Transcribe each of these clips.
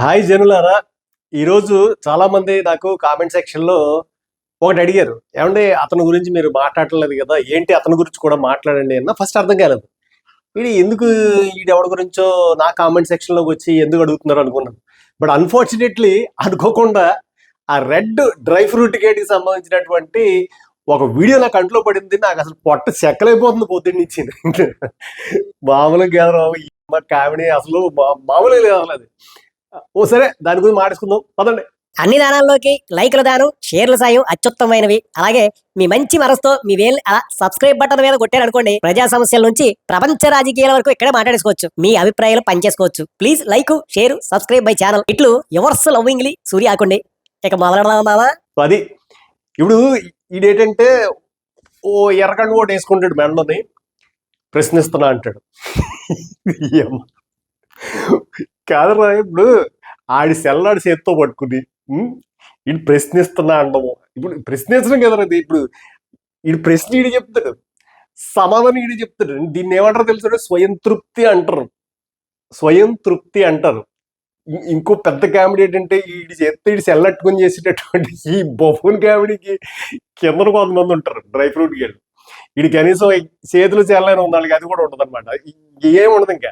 Hi జనులారా. ఈరోజు చాలా మంది నాకు కామెంట్ సెక్షన్లో ఒకటి అడిగారు. ఏమంటే అతని గురించి మీరు మాట్లాడలేదు కదా ఏంటి అతని గురించి కూడా మాట్లాడండి అన్న ఫస్ట్ అర్థం కాలేదు. ఇది ఎందుకు ఈడు గురించో నా కామెంట్ సెక్షన్లోకి వచ్చి ఎందుకు అడుగుతున్నారు అనుకున్నాను. బట్ అన్ఫార్చునేట్లీ అనుకోకుండా ఆ రెడ్ డ్రై ఫ్రూట్ కేట్కి సంబంధించినటువంటి ఒక వీడియో నా కంట్లో పడింది. నాకు అసలు పొట్ట చెక్కలైపోతుంది పొద్దున్న నుంచి. మామూలుగా కాదు మా కామెడీ అసలు మా- మామూలుగా లేదు అసలు అది. ఓ సరే దాని గురించి మాట్లాడుకుందాం పదండి. అన్ని దానాల్లోకి లైకుల దానం షేర్ల సాయం అత్యుత్తమైనవి. అలాగే మీ మంచి మనసుతో మీ వేలు అలా సబ్స్క్రైబ్ బటన్ మీద కొట్టారనుకోండి ప్రజా సమస్యల నుంచి ప్రపంచ రాజకీయాల వరకు ఇక్కడే మాట్లాడేసుకోవచ్చు. మీ అభిప్రాయాలు పంచేసుకోవచ్చు please like share subscribe my channel. ఇట్లు ఎవర్స్ లవ్వింగ్లీ సూర్య ఆకుండి. ఇక మొదలెడదామా అది ఇప్పుడు ఈడేంటంటే ఓ ఎర్రకండు ఓటు వేసుకుంటాడు మెండని ప్రశ్నిస్తున్నా అంటాడు. కాదురా ఇప్పుడు ఆడి సెల్లాడి చేత్తో పట్టుకుని ఉం? ప్రశ్నిస్తున్నా అండము ఇప్పుడు ప్రశ్నించడం కదరా ఇది. ఇప్పుడు ఈడు ప్రశ్న ఈడు చెప్తాడు. సమాధానం ఈడు చెప్తాడు. దీన్ని ఏమంటారు తెలుసు? స్వయం తృప్తి అంటారు. స్వయం తృప్తి అంటారు. ఇంకో పెద్ద కామెడీ ఏంటంటే ఈడి చేస్తే ఈడు సెల్లట్టుకుని చేసేటటువంటి ఈ బొఫూన్ కామెడీకి కింద కొంతమంది ఉంటారు. డ్రై ఫ్రూట్ గేళ్ళు వీడి కనీసం చేతులు చెల్లని ఉండాలి. అది కూడా ఉండదు అనమాట ఏం ఉండదు ఇంకా.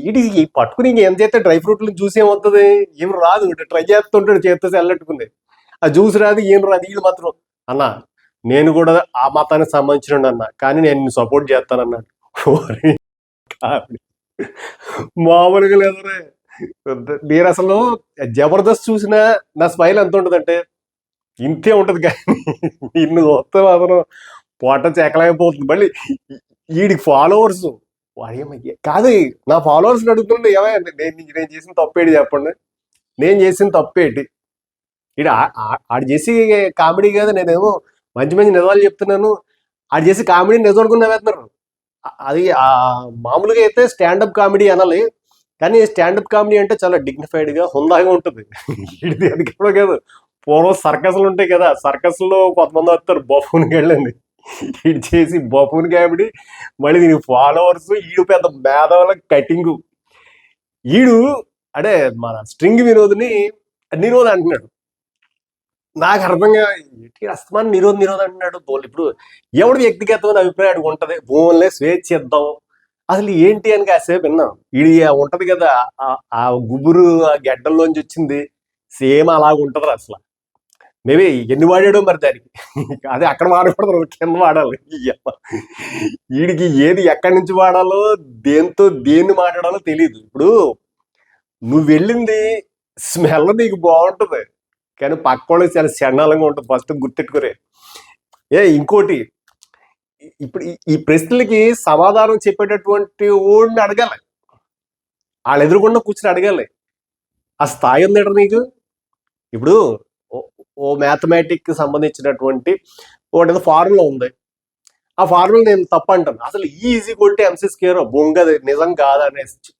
ఈడి ఈ పట్టుకుని ఇంక ఏం చేస్తే డ్రై ఫ్రూట్లు జ్యూస్ ఏమవుతుంది? ఏం రాదు. ట్రై చేస్తుంటాడు చేత్తో సెల్లట్టుకుంది ఆ జ్యూస్ రాదు ఏం రాదు వీళ్ళు మాత్రం అన్న నేను కూడా ఆ మతానికి సంబంధించిన అన్న కానీ నేను సపోర్ట్ చేస్తాను అన్నాడు మామూలుగా లేదరే. నేను అసలు జబర్దస్త్ చూసినా నా స్మైల్ ఎంత ఉంటుందంటే ఇంతే ఉంటది కానీ ఇన్ని చూస్తే మాత్రం పొట్ట చెక్కలేకపోతుంది మళ్ళీ వీడికి ఫాలోవర్స్ కాదు నా ఫాలోవర్స్ అడుగుతుండే ఏమయ్యా నేను నేను చేసిన తప్పేటి చెప్పండి? నేను చేసిన తప్పేటి? ఇడు ఆడు చేసి కామెడీ కాదు నేనేమో మంచి మంచి నిజాలు చెప్తున్నాను. ఆడు చేసి కామెడీ నిజం అనుకుని నవ్వేస్తున్నారు అది మామూలుగా అయితే స్టాండప్ కామెడీ అనాలి కానీ స్టాండప్ కామెడీ అంటే చాలా డిగ్నిఫైడ్గా హుందాగా ఉంటుంది. ఇది అది కాదు. పూర్వం సర్కస్లు ఉంటాయి కదా సర్కస్లో కొంతమంది వస్తారు బఫూన్ వెళ్ళండి. ఈడు చేసి బఫూన్ కాబట్టి మళ్ళీ దీనికి ఫాలోవర్స్ ఈడు పెద్ద మేధవుల కటింగు. ఈడు అంటే మన స్ట్రింగ్ వినోద్ని నిరోధ్ అంటున్నాడు. నాకు అర్థంగా ఏంటి అస్తమాన్ నిరోధ నిరోధ అంటున్నాడు? బోల్ ఇప్పుడు ఎవడు వ్యక్తిగతమైన అభిప్రాయం ఉంటది? భూములే స్వేచ్ఛ ఇద్దాం. అసలు ఏంటి అని కాసేపు విన్నాం. ఇది ఉంటది కదా ఆ- గుబురు ఆ గడ్డల్లోంచి వచ్చింది. సేమ్ అలాగ ఉంటది అసలు. మేబీ ఎన్ని వాడాడో మరి దానికి. అదే అక్కడ వాడకూడదు కింద వాడాలి. వీడికి ఏది ఎక్కడి నుంచి వాడాలో దేంతో దేన్ని మాట్లాడాలో తెలియదు ఇప్పుడు నువ్వు వెళ్ళింది స్మెల్ నీకు బాగుంటుంది. కానీ పక్క వాళ్ళకి చాలా చండాలంగా ఉంటుంది ఫస్ట్ గుర్తెట్టుకురే ఏ ఇంకోటి ఇప్పుడు ఈ- ప్రశ్నలకి సమాధానం చెప్పేటటువంటి ఓడిని అడగాలి. వాళ్ళు ఎదురుకుండా కూర్చుని అడగాలి. ఆ స్థాయి ఉందట నీకు? ఇప్పుడు ఓ- మ్యాథమెటిక్కి మ్యాథమెటిక్ సంబంధించినటువంటి ఒకటి ఫార్ములా ఉంది. ఆ ఫార్ములా నేను తప్ప అంటాను అసలు ఈజీ కొట్టి ఎంసీ స్కేర్ బొంగది నిజం కాదనేసి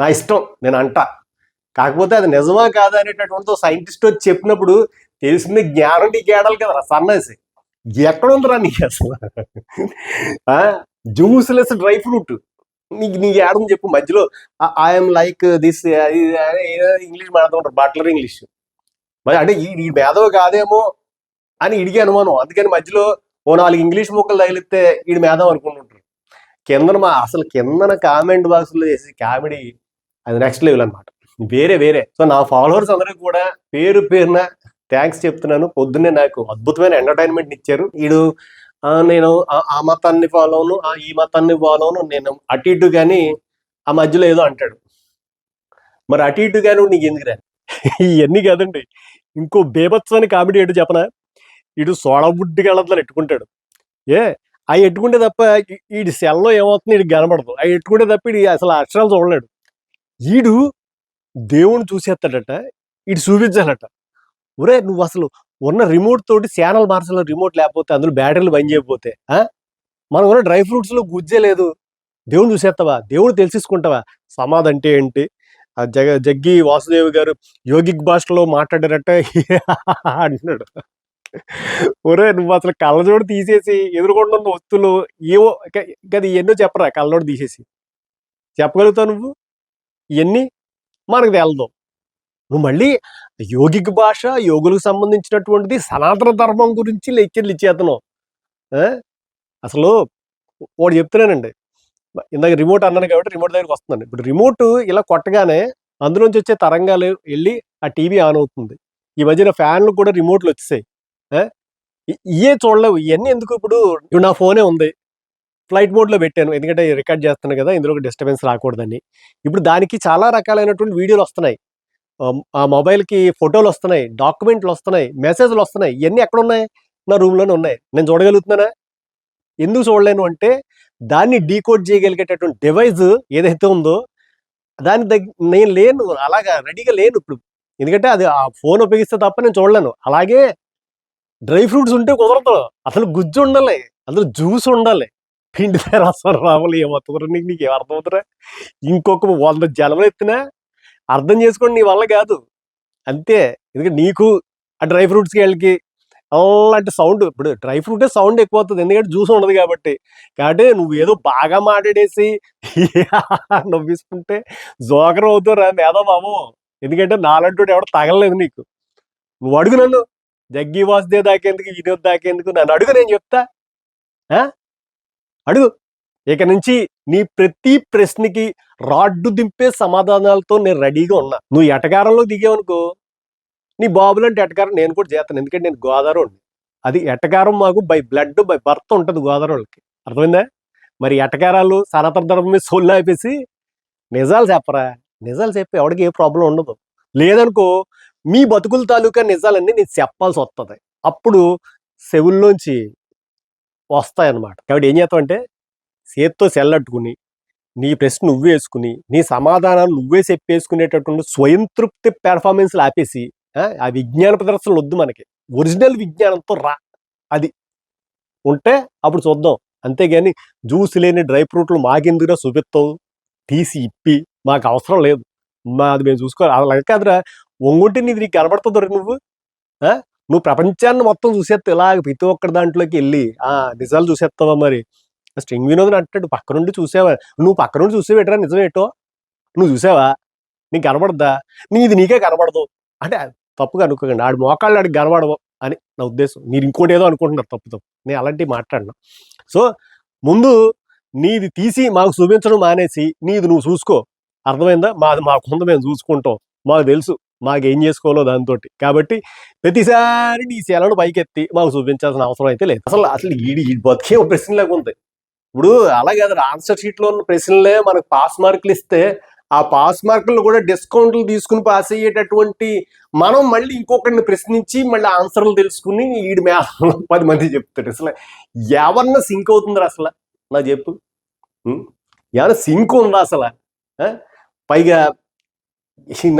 నా ఇష్టం నేను అంటా. కాకపోతే అది నిజమా కాదా అనేటటువంటి సైంటిస్ట్ వచ్చి చెప్పినప్పుడు తెలిసింది జ్ఞానం నీకు ఏడాలి కదా సన్నసి. ఎక్కడ ఉందిరా నీకు అసలు? Juiceless dry fruit. నీకు నీకు ఏడని చెప్పు మధ్యలో. ఐఎమ్ లైక్ దిస్ ఇంగ్లీష్ మాట్లాడుతుంటారు బట్లర్ ఇంగ్లీష్. మరి అంటే ఈ ఈ మేధవ కాదేమో అని ఇడిగే అనుమానం. అందుకని మధ్యలో ఓ నాలుగు ఇంగ్లీష్ ముక్కలు తగిలిస్తే ఈడు మేధం అనుకుంటుంటారు. కిందన మా అసలు కిందన కామెంట్ బాక్స్లో చేసే కామెడీ అది నెక్స్ట్ లెవెల్ అనమాట వేరే వేరే. సో నా ఫాలోవర్స్ అందరూ కూడా పేరు పేరున థ్యాంక్స్ చెప్తున్నాను. పొద్దున్నే నాకు అద్భుతమైన ఎంటర్టైన్మెంట్ ఇచ్చారు. వీడు ఆ, నేను ఆ- మతాన్ని ఫాలో అవును ఆ ఈ మతాన్ని ఫాలో అవును నేను అటు ఇటు కానీ ఆ మధ్యలో ఏదో అంటాడు. మరి అటు ఇటు కానీ నీకు ఎందుకురా? ఇవన్నీ కాదండి. ఇంకో బేబత్సని కామెడీ ఏంటో చెప్పనా? ఇటు సోడా బుడ్డి ఎట్టుకుంటాడు. ఏ? అవి ఎట్టుకుంటే తప్ప ఈడు సెల్లో ఏమవుతుంది? ఈడికి కనబడదు. అవి ఎట్టుకుంటే తప్ప ఈడు అసలు అక్షరాలు చూడలేడు. ఈడు దేవుణ్ణి చూసేస్తాడట. ఇటు చూపించాలట. ఒరే నువ్వు అసలు ఉన్న రిమోట్ తోటి ఛానల్ మార్చలో రిమోట్ లేకపోతే అందులో బ్యాటరీలు బంద్ చేయకపోతే ఆ? మనం ఉన్న డ్రై ఫ్రూట్స్లో గుజ్జే లేదు. దేవుడు చూసేస్తావా? దేవుడు తెలిసేసుకుంటావా? సమాధి అంటే ఏంటి? ఆ జగ జగ్గి వాసుదేవ్ గారు యోగిక్ భాషలో మాట్లాడారట అంటున్నాడు. ఒరే నువ్వు అసలు కళ్ళజోడు తీసేసి ఎదురుకుండా ఒత్తులు వస్తువులు ఏవో కదా ఎన్నో చెప్పరా కళ్ళజోడు తీసేసి. చెప్పగలుగుతావు నువ్వు? ఇవన్నీ మనకు తెలదు. నువ్వు మళ్ళీ యోగిక భాష యోగులకు సంబంధించినటువంటిది సనాతన ధర్మం గురించి లెక్చర్లు ఇచ్చేతను అసలు వాడు చెప్తున్నానండి. ఇందాక రిమోట్ అన్నాను కాబట్టి రిమోట్ దగ్గరికి వస్తుందండి ఇప్పుడు రిమోట్ ఇలా కొట్టగానే అందులోంచి వచ్చే తరంగాలు వెళ్ళి ఆ టీవీ ఆన్ అవుతుంది. ఈ మధ్యన ఫ్యాన్లు కూడా రిమోట్లు వచ్చేసాయి. ఇవే ఇయే చూడలేవు. ఇవన్నీ ఎందుకు ఇప్పుడు నా ఫోనే ఉంది. ఫ్లైట్ మోడ్లో పెట్టాను. ఎందుకంటే రికార్డ్ చేస్తాను కదా ఇందులో డిస్టర్బెన్స్ రాకూడదని. ఇప్పుడు దానికి చాలా రకాలైనటువంటి వీడియోలు వస్తున్నాయి. ఆ- ఆ మొబైల్కి ఫోటోలు వస్తున్నాయి డాక్యుమెంట్లు వస్తున్నాయి మెసేజ్లు వస్తున్నాయి. ఇవన్నీ ఎక్కడ ఉన్నాయి? నా రూమ్లోనే ఉన్నాయి. నేను చూడగలుగుతున్నానా? ఎందుకు చూడలేను అంటే దాన్ని డీకోడ్ చేయగలిగేటటువంటి డివైజ్ ఏదైతే ఉందో దాని దగ్గర నేను లేను అలాగా రెడీగా లేను ఇప్పుడు. ఎందుకంటే అది ఆ ఫోన్ ఉపయోగిస్తే తప్ప నేను చూడలేను. అలాగే డ్రై ఫ్రూట్స్ ఉంటే కుదరదు. అసలు గుజ్జు ఉండాలి. అసలు జ్యూస్ ఉండాలి. పిండి రసం రావాలి. ఏమవుతుందిరా నీకు నీకు ఏం అర్థమవుతురా ఇంకొక వంద జలములు ఎత్తినా అర్థం చేసుకోండి నీ వల్ల కాదు. అంతే. ఎందుకంటే నీకు ఆ డ్రై ఫ్రూట్స్కి వెళ్ళకి అలాంటి సౌండ్. ఇప్పుడు డ్రై ఫ్రూటే సౌండ్ ఎక్కువ అవుతుంది ఎందుకంటే జ్యూస్ ఉండదు కాబట్టి. కాబట్టి నువ్వు ఏదో బాగా మాట్లాడేసి నవ్విస్తుంటే జోకరం అవుతారా మేధా బాబు. ఎందుకంటే నాలంటూ ఎవడో తగలలేదు నీకు. నువ్వు అడుగు నన్ను. జగ్గి వాసుదే దాకేందుకు వినోద్ దాకేందుకు నన్ను అడుగు నేను చెప్తా. ఆ? అడుగు. ఇక నుంచి నీ ప్రతి ప్రశ్నకి రాడ్డు దింపే సమాధానాలతో నేను రెడీగా ఉన్నా. నువ్వు ఎటకారంలో దిగావనుకో నీ బాబులంటే ఎటగారం నేను కూడా చేస్తాను. ఎందుకంటే నేను గోదావరి అది ఎటగారం మాకు బై బ్లడ్ బై బర్త్ ఉంటుంది గోదావరి వాళ్ళకి అర్థమైందా? మరి ఎటగారాలు సనాతన ధర్మం మీద సోళ్ళు ఆపేసి నిజాలు చెప్పరా? నిజాలు చెప్పి ఎవడికి ఏ ప్రాబ్లం ఉండదు. లేదనుకో మీ బతుకుల తాలూకా నిజాలన్నీ నేను చెప్పాల్సి వస్తుంది అప్పుడు సెవుల్లోంచి వస్తాయన్నమాట. కాబట్టి ఏం చేస్తావంటే చేత్తో సెల్లట్టుకుని నీ ప్రశ్న నువ్వే వేసుకుని నీ సమాధానాలు నువ్వే చెప్పేసుకునేటటువంటి స్వయంతృప్తి పెర్ఫార్మెన్స్లు ఆపేసి ఆ, విజ్ఞాన ప్రదర్శనలు వద్దు మనకి. ఒరిజినల్ విజ్ఞానంతో రా. అది. ఉంటే అప్పుడు చూద్దాం. అంతేగాని జ్యూస్ లేని డ్రై ఫ్రూట్లు మాకెందుకురా చూపిస్తావు తీసి ఇప్పి. మాకు అవసరం లేదు. మా అది మేము చూసుకోవాలి. అలా కాదురా. ఒంగుంటే నీది నీకు కనబడుతుంది నువ్వు. నువ్వు ప్రపంచాన్ని మొత్తం చూసేస్తావు ఇలాగ ప్రతి ఒక్కటి దాంట్లోకి వెళ్ళి ఆ నిజాలు చూసేస్తావా మరి? స్ట్రింగ్ వినోద్ అంటాడు. పక్క నుండి చూసావా? నువ్వు పక్క నుండి చూసేవేటరా నిజం నువ్వు చూసావా? నీకు కనబడద్దా? నీది నీకే కనబడదు. అంటే తప్పుగా అనుకోకండి. ఆడి మోకాళ్ళు ఆడికి కనబడవు అని నా ఉద్దేశం. మీరు ఇంకోటి ఏదో అనుకుంటున్నారు తప్పు తప్పు. నేను అలాంటివి మాట్లాడినా. సో ముందు నీది తీసి మాకు చూపించడం మానేసి నీది నువ్వు చూసుకో. అర్థమైందా? మాది మాకుంది మేము చూసుకుంటాం. మాకు తెలుసు మాకు ఏం చేసుకోవాలో దాంతో కాబట్టి ప్రతిసారి నీ సెలను పైకెత్తి మాకు చూపించాల్సిన అవసరం అయితే లేదు. అసలు అసలు ఈ బతికే ఒక ప్రశ్నలాగా ఉంది. ఇప్పుడు అలాగే అది ఆన్సర్ షీట్లో ఉన్న ప్రశ్నలే మనకు పాస్ మార్కులు ఇస్తే ఆ పాస్ మార్కులు కూడా డిస్కౌంట్లు తీసుకుని పాస్ అయ్యేటటువంటి మనం మళ్ళీ ఇంకొకరిని ప్రశ్నించి మళ్ళీ ఆన్సర్లు తెలుసుకుని ఈడి మే పది మంది చెప్తాడు అసలు ఎవరన్నా సింక్ అవుతుందా అసలు? నా చెప్పు ఏమన్నా సింక్ ఉందా అసలు? పైగా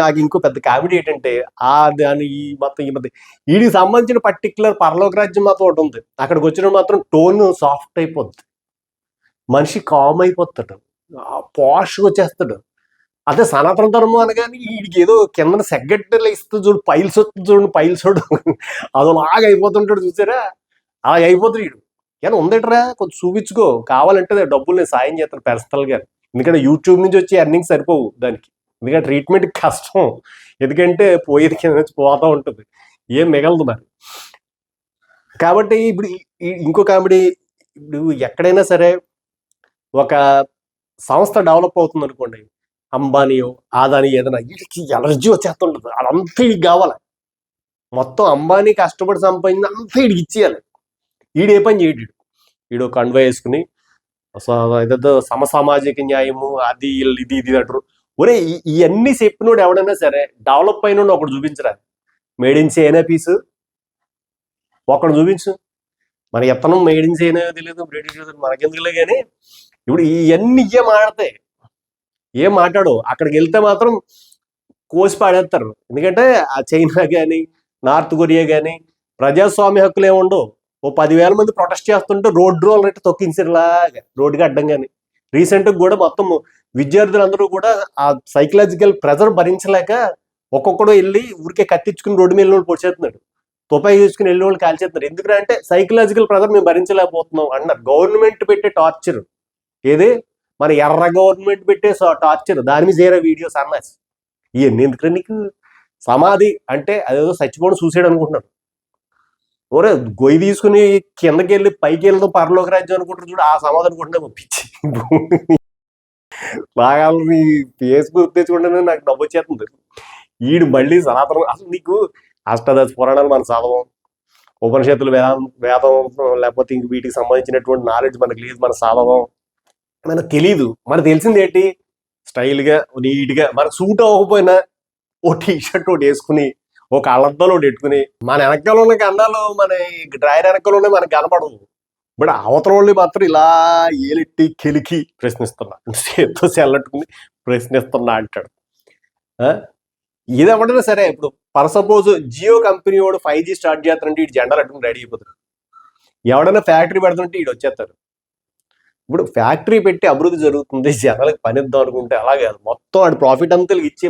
నాకు ఇంకో పెద్ద కామెడీ ఏంటంటే ఆ దాని ఈ మొత్తం ఈ మధ్య వీడికి సంబంధించిన పర్టికులర్ పరలోక రాజ్యం మాత్రం ఒకటి ఉంది. అక్కడికి వచ్చిన మాత్రం టోన్ సాఫ్ట్ అయిపోద్ది. మనిషి కామ్ అయిపోతాడు. పాష్గా వచ్చేస్తాడు. అదే సనాతన ధర్మం అనగానే వీడికి ఏదో కింద సెగ్గట్టలు ఇస్తూ చూడు పైల్స్ వస్తుంది చూడండి పైల్స్ అదోలాగా అయిపోతుంటాడు చూసారా? అలా అయిపోతుంది వీడు కానీ ఉందేట్రా? కొంచెం చూపించుకో. కావాలంటే డబ్బులు నేను సాయం చేస్తాను పర్సనల్గా ఎందుకంటే యూట్యూబ్ నుంచి వచ్చి ఎర్నింగ్ సరిపోవు దానికి. ఎందుకంటే ట్రీట్మెంట్ కష్టం. ఎందుకంటే పోయేది కింద నుంచి పోతా ఉంటుంది. ఏం మిగలదు మరి. కాబట్టి ఇప్పుడు ఇంకో కామెడీ ఇప్పుడు ఎక్కడైనా సరే ఒక సంస్థ డెవలప్ అవుతుంది అనుకోండి అంబానీయో ఆదాని ఏదైనా వీడికి ఎనర్జీ వచ్చేస్తుంటుంది. అదంతా వీడికి కావాలి. మొత్తం అంబానీ కష్టపడి సంపాదించింది అంతా వీడికి ఇచ్చేయాలి. వీడు ఏ పని చేయడు. వీడు కండువ వేసుకుని ఏదో సమసామాజిక న్యాయము అది ఇది ఇది అంటారు. ఒరే ఇవన్నీ చెప్పినోడు ఎవడైనా సరే డెవలప్ అయిన ఒకడు చూపించరా? Made in China piece. ఒకడు చూపించు. మన ఎత్తనం మేడ్ ఇన్ చైనా తెలియదు బ్రిటిష్ మనకెందుకులే కానీ ఇప్పుడు ఇవన్నీ ఇవే మాడతాయి ఏం మాట్లాడు అక్కడికి వెళ్తే మాత్రం కోసి పాడేస్తారు. ఎందుకంటే ఆ చైనా కానీ నార్త్ కొరియా కానీ ప్రజాస్వామ్య హక్కులు ఏముండవు ఓ పదివేల మంది ప్రొటెస్ట్ చేస్తుంటే రోడ్ రోల్ రేట్ తొక్కించేలాగా రోడ్డుకి అడ్డం కానీ రీసెంట్గా కూడా మొత్తం విద్యార్థులందరూ కూడా ఆ సైకలాజికల్ ప్రెజర్ భరించలేక ఒక్కొక్కడు వెళ్ళి ఊరికే కత్తించుకుని రోడ్డు మీద వాళ్ళు పొడిచేస్తున్నాడు తుపాయి తీసుకుని వెళ్ళి వాళ్ళు కాల్చేస్తున్నారు ఎందుకంటే సైకలాజికల్ ప్రెజర్ మేము భరించలేకపోతున్నాం అన్నారు. గవర్నమెంట్ పెట్టే టార్చర్. ఏది? మన ఎర్ర గవర్నమెంట్ పెట్టే టార్చర్ దాని మీద చేరే వీడియోస్ అన్నాస్ ఇవన్నీ ఎందుకంటే నీకు? సమాధి అంటే అదేదో చచ్చిపోవడం సూసైడ్ అనుకుంటున్నాను ఓరే గొయ్యి తీసుకుని కిందకి వెళ్ళి పైకి వెళ్దాం పరలోక రాజ్యం అనుకుంటారు చూడు ఆ సమాధి అనుకుంటున్నా పంపించి బాగా ఫేస్బుక్ తెచ్చుకుంటేనే నాకు డబ్బు వచ్చేస్తుంది. ఈడు మళ్ళీ సనాతనం అసలు నీకు అష్టాదశ పురాణాలు మన చదవం. ఉపనిషత్తులు వేదం వేదం లేకపోతే ఇంక వీటికి సంబంధించినటువంటి నాలెడ్జ్ మనకు లేదు మన చదవం. మనకు తెలియదు మనకు తెలిసింది ఏంటి స్టైల్గా నీట్గా మనకు సూట్ అవ్వకపోయినా ఓ టీ షర్ట్ ఒకటి వేసుకుని ఒక అల్లద్దాలు ఒకటి పెట్టుకుని మన వెనకాల ఉన్న కన్నాలు మన డ్రైర్ వెనకాల ఉన్నాయి మనకు కనపడవు. బట్ అవతల వాళ్ళు మాత్రం ఇలా ఏలెట్టి కెలికి ప్రశ్నిస్తున్నా చేత్తో సెల్లట్టుకుని ప్రశ్నిస్తున్నా అంటాడు. ఆ? సరే ఇప్పుడు పర్ సపోజ్ జియో కంపెనీ వాడు ఫైవ్ జీ స్టార్ట్ చేస్తారంటే ఇటు జెండాలు అట్టుకుని రెడీ అయిపోతారు ఎవడైనా ఫ్యాక్టరీ పెడుతుంటే ఈడు వచ్చేస్తారు ఇప్పుడు ఫ్యాక్టరీ పెట్టి అభివృద్ధి జరుగుతుంది జనాలకు పని ఇద్దాం అనుకుంటే అలాగే కాదు. మొత్తం ఆడు ప్రాఫిట్ అంతా ఇచ్చి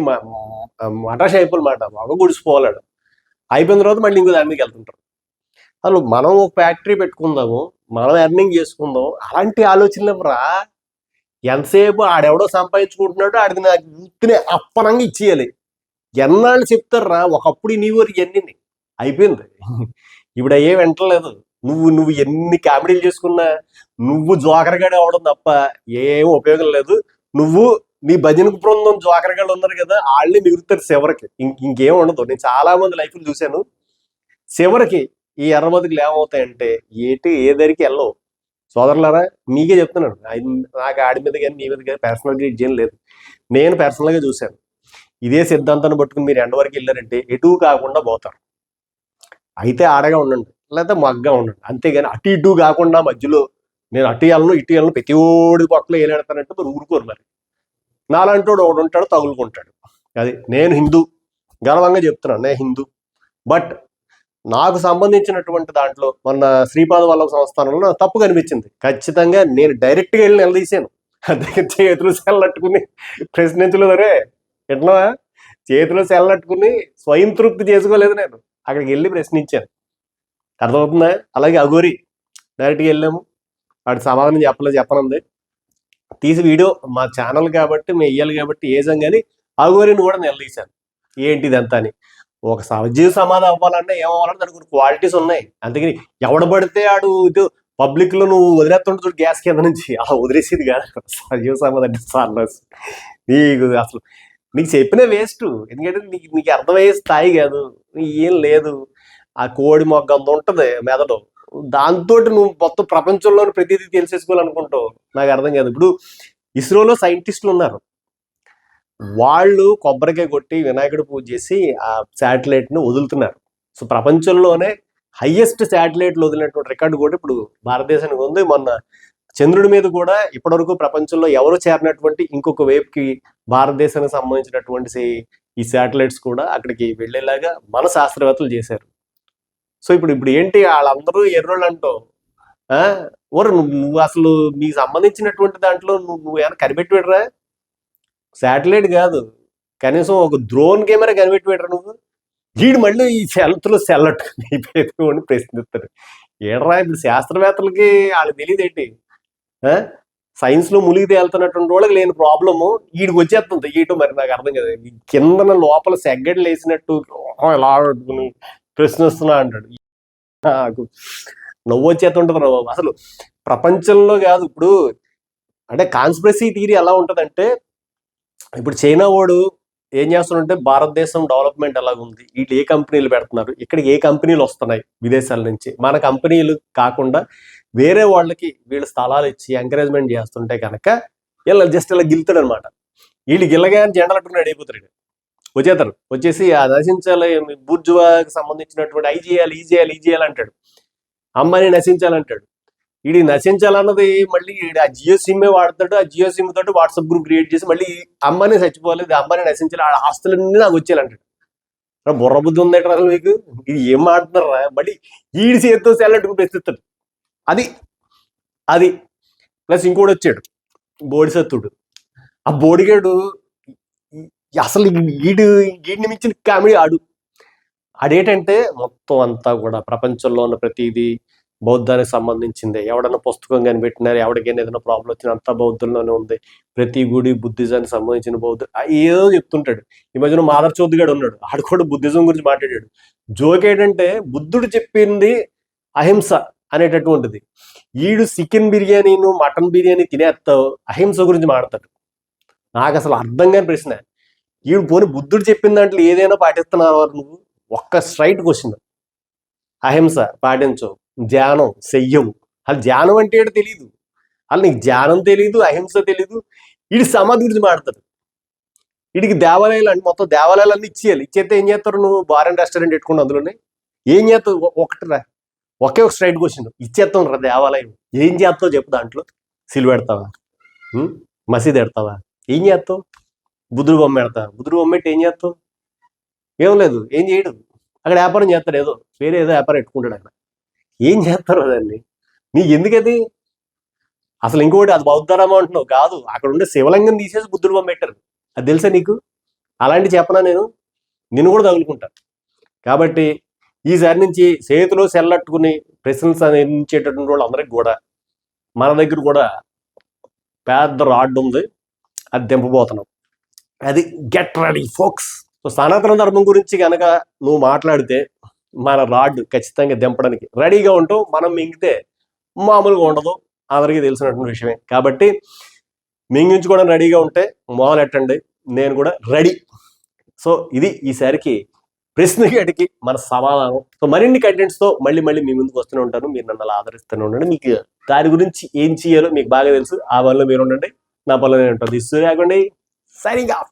మటాష్ అయిపోవాలన్నమాట బాగా గుడిసిపోవాలాడు. అయిపోయిన తర్వాత మళ్ళీ ఇంకో దాని మీదకి వెళ్తుంటారు. అసలు మనం ఒక ఫ్యాక్టరీ పెట్టుకుందాము మనం ఎర్నింగ్ చేసుకుందాం అలాంటి ఆలోచనలు రా? ఎంతసేపు ఆడెవడో సంపాదించుకుంటున్నాడో ఆడికి నాకు ఉత్తినే అప్పనంగా ఇచ్చేయాలి. ఎన్నాళ్ళు చెప్తారా ఒకప్పుడు నీ ఊరు ఎన్ని అయిపోయింది. ఇప్పుడు అయ్యే వెంటలేదు. నువ్వు నువ్వు ఎన్ని కామెడీలు చేసుకున్నా నువ్వు జోకరగాడు అవడం తప్ప ఏం ఉపయోగం లేదు. నువ్వు నీ భజన బృందం జోకరగాడు ఉన్నారు కదా వాళ్ళే మిగులుతారు చివరికి. ఇంక ఇంకేం ఉండదు. నేను చాలా మంది లైఫ్లు చూశాను. చివరికి ఈ ఎర్ర బతుకులు ఏమవుతాయంటే ఏటి ఏ దరికి వెళ్ళవు. సోదరులారా మీకే చెప్తున్నాను. నాకు ఆడి మీద కానీ మీ మీద కానీ పర్సనల్గా ఇచ్చేం లేదు. నేను పర్సనల్గా చూశాను. ఇదే సిద్ధాంతాన్ని పట్టుకుని మీరు ఎండ వరకు వెళ్ళారంటే ఎటు కాకుండా పోతారు. అయితే ఆడగా ఉండండి. లేకపోతే మగ్గా ఉండండి. అంతేగాని అటు ఇటు కాకుండా మధ్యలో నేను అటు వెళ్ళను ఇటు వెళ్ళను ప్రతి ఓడి పక్కల ఏలాడతానంటే మరి ఊరుకోరు మరి. నాలంటోడు ఒకడు ఉంటాడు తగులుకుంటాడు. అది నేను హిందూ గర్వంగా చెప్తున్నాను నేను హిందూ. బట్ నాకు సంబంధించినటువంటి దాంట్లో మొన్న శ్రీపాద వల్ల సంస్థానంలో నాకు తప్పు కనిపించింది. ఖచ్చితంగా నేను డైరెక్ట్గా వెళ్ళి నిలదీశాను. అందుకే చేతులు సెల్లట్టుకుని ప్రశ్నించలేదరే ఎట్లా చేతిలో సెల్లట్టుకుని స్వయం తృప్తి చేసుకోలేదు నేను. అక్కడికి వెళ్ళి ప్రశ్నించాను. అర్థమవుతుందా? అలాగే అగోరి డైరెక్ట్గా వెళ్ళాము. వాడు సమాధానం చెప్పలేదు చెప్పనుంది. తీసి వీడియో మా ఛానల్ కాబట్టి మేము ఇయ్యాలి కాబట్టి ఏజం కానీ అగోరిని కూడా నిలదీశాను ఏంటి ఇదంతా అని? ఒక సజీవ సమాధి అవ్వాలంటే ఏమవ్వాలంటే దానికి క్వాలిటీస్ ఉన్నాయి. అందుకని ఎవడ పడితే ఆడు ఇది పబ్లిక్లో నువ్వు వదిలేస్తుంటే చూడు గ్యాస్ కింద నుంచి. అలా వదిలేసేది కాదు. సజీవ సమాధి అంటే నీకు అసలు నీకు చెప్పిన వేస్ట్ ఎందుకంటే నీకు నీకు అర్థమయ్యే స్థాయి కాదు. ఏం లేదు. ఆ కోడి మొగ్గ అంత ఉంటుంది మెదడు. దాంతో నువ్వు మొత్తం ప్రపంచంలోని ప్రతిదీ తెలిసేసుకోవాలనుకుంటావు. నాకు అర్థం కాదు. ఇప్పుడు ఇస్రోలో సైంటిస్టులు ఉన్నారు. వాళ్ళు కొబ్బరికాయ కొట్టి వినాయకుడు పూజ చేసి ఆ శాటిలైట్ను వదులుతున్నారు. సో ప్రపంచంలోనే హైయెస్ట్ శాటిలైట్లు వదిలినటువంటి రికార్డు కూడా ఇప్పుడు భారతదేశానికి ఉంది. మొన్న చంద్రుడి మీద కూడా ఇప్పటివరకు ప్రపంచంలో ఎవరు చేరినటువంటి ఇంకొక వైపుకి భారతదేశానికి సంబంధించినటువంటి ఈ శాటిలైట్స్ కూడా అక్కడికి వెళ్ళేలాగా మన శాస్త్రవేత్తలు చేశారు. సో ఇప్పుడు ఇప్పుడు ఏంటి వాళ్ళందరూ ఎర్రోళ్ళు అంటావు? ఆ? ఓరు నువ్వు నువ్వు అసలు మీకు సంబంధించినటువంటి దాంట్లో నువ్వు నువ్వు ఏమైనా కనిపెట్టి పెట్టరా శాటిలైట్ కాదు. కనీసం ఒక డ్రోన్ కెమెరా కనిపెట్టి పెట్టరా నువ్వు? వీడు మళ్ళీ ఈ సెల్త్లో సెల్లట్టుకుని ప్రశ్నిస్తారు ఏడరా ఇప్పుడు శాస్త్రవేత్తలకి వాళ్ళు తెలియదు ఏంటి? సైన్స్లో మునిగి తేలుతున్నటువంటి వాళ్ళకి లేని ప్రాబ్లము వీడికి వచ్చేస్తుంది. ఈటో మరి నాకు అర్థం కదా. కిందన లోపల సెగ్గడ్లు వేసినట్టు ఇలా పెట్టుకుని ప్రశ్నిస్తున్నా అంటాడు. నాకు నవ్వు వచ్చేస్తుంటది రా బాబు. అసలు ప్రపంచంలో కాదు ఇప్పుడు అంటే కాన్స్పిరసీ థియరీ ఎలా ఉంటదంటే ఇప్పుడు చైనా వాడు ఏం చేస్తున్నాడంటే భారతదేశం డెవలప్మెంట్ ఎలాగ ఉంది వీళ్ళు ఏ కంపెనీలు పెడుతున్నారు ఇక్కడికి ఏ కంపెనీలు వస్తున్నాయి విదేశాల నుంచి. మన కంపెనీలు కాకుండా వేరే వాళ్ళకి వీళ్ళు స్థలాలు ఇచ్చి ఎంకరేజ్మెంట్ చేస్తుంటే కనుక వీళ్ళు జస్ట్ ఇలా గిలుతాడు అనమాట వీళ్ళు గిల్లగానే జెండలు రెడీ అయిపోతారు వచ్చేతారు వచ్చేసి ఆ నశించాలి బూర్జువాకి సంబంధించినటువంటి ఐ చేయాలి ఈ చేయాలి ఈ చేయాలి అంటాడు. అమ్మని నశించాలంటాడు. వీడి నశించాలన్నది మళ్ళీ ఆ జియో సిమ్ వాడతాడు ఆ జియో సిమ్ తోటి వాట్సాప్ గ్రూప్ క్రియేట్ చేసి మళ్ళీ అమ్మని చచ్చిపోలేదు అమ్మని నశించాలి. ఆ ఆస్తులన్నీ నాకు వచ్చేయాలంటాడు. బుర్ర బుద్ధి ఉందేట అసలు మీకు ఇది ఏం ఆడుతున్నారా మళ్ళీ ఈడి చేతితో సెల్లట్టుకుని ప్రశ్నిస్తాడు. అది అది. ప్లస్ ఇంకోటి వచ్చాడు. బోడిసత్తుడు. ఆ బోడిగాడు అసలు వీడు వీడిని మించిన కామెడీ ఆడు. ఆడేటంటే మొత్తం అంతా కూడా ప్రపంచంలో ఉన్న ప్రతిదీ బౌద్ధానికి సంబంధించింది. ఎవడన్నా పుస్తకం కనిపెట్టినారు ఎవడికైనా ఏదైనా ప్రాబ్లం వచ్చినా అంతా బౌద్ధంలోనే ఉంది. ప్రతి గుడి బుద్ధిజానికి సంబంధించిన బౌద్ధ ఏదో చెప్తుంటాడు. ఈ మధ్యన మాధవ చౌదరి గారు ఉన్నాడు. ఆడు కూడా బుద్ధిజం గురించి మాట్లాడాడు. జోక్ ఏంటంటే బుద్ధుడు చెప్పింది అహింస అనేటటువంటిది. ఈడు చికెన్ బిర్యానీను మటన్ బిర్యానీ తినేస్తావు అహింస గురించి మాడతాడు నాకు అసలు అర్థం కాని ప్రశ్న. ఈడు పోని బుద్ధుడు చెప్పిన దాంట్లో ఏదైనా పాటిస్తున్నావు నువ్వు? ఒక్క స్ట్రైట్ క్వశ్చన్ అహింస పాటించవు ధ్యానం చెయ్యవు అసలు ధ్యానం అంటే ఏడు తెలియదు అసలు నీకు ధ్యానం తెలియదు అహింస తెలియదు వీడి సమాధి గురించి మాడతాడు. వీడికి దేవాలయాలు అంటే మొత్తం దేవాలయాలు అన్ని ఇచ్చేయాలి. ఇచ్చేస్తే ఏం చేస్తారు నువ్వు? బార్ అండ్ రెస్టారెంట్ పెట్టుకుని అందులోనే. ఏం చేస్తావు? ఒకటి రా. ఒకే ఒక స్ట్రైట్ క్వశ్చన్ ఇచ్చేస్తాం రా దేవాలయం. ఏం చేస్తావు చెప్పు దాంట్లో? సిలువ పెడతావా మసీదు మసీద్ పెడతావా ఏం చేస్తావు? బుద్ధుడు బొమ్మ పెడతా బుద్ధుడు బొమ్మ పెట్టి ఏం చేస్తావు ఏం లేదు ఏం చేయడు. అక్కడ వ్యాపారం చేస్తాడు ఏదో వేరే ఏదో వ్యాపారం పెట్టుకుంటాడు అక్కడ. ఏం చేస్తారు దాన్ని నీకు ఎందుకది? అసలు ఇంకోటి అది బౌద్ధరామం అంటున్నావు. కాదు అక్కడ ఉండే శివలింగం తీసేసి బుద్ధుడు బొమ్మ పెట్టారు అది తెలుసా నీకు? అలాంటి చెప్పనా నేను? నిన్ను కూడా తగులుకుంటా. కాబట్టి ఈసారి నుంచి చేతిలో సెల్లట్టుకుని ప్రశ్నలు సంధించేటటువంటి వాళ్ళందరికీ కూడా మన దగ్గర కూడా పెద్ద రాడ్ ఉంది. అది దింపబోతున్నాం అది గెట్ రెడీ ఫోక్స్ సో సనాతన ధర్మం గురించి కనుక నువ్వు మాట్లాడితే మన రాడ్ ఖచ్చితంగా దింపడానికి రెడీగా ఉంటావు మనం మింగితే మామూలుగా ఉండదు. అందరికీ తెలిసినటువంటి విషయమే. కాబట్టి మింగించుకోవడం రెడీగా ఉంటే మొదలెట్టండి. నేను కూడా రెడీ. సో ఇది ఈసారికి ప్రశ్న గడికి మన సమాధానం. సో మరిన్ని కంటెంట్స్తో మళ్ళీ మళ్ళీ మీ ముందుకు వస్తూనే ఉంటాను. మీరు నన్ను అలా ఆదరిస్తూనే ఉండండి. మీకు దాని గురించి ఏం చేయాలో మీకు బాగా తెలుసు. ఆ పనిలో మీరు ఉండండి. నా పనిలో నేను ఉంటాను. కాకుండా சைனிங் ஆஃப்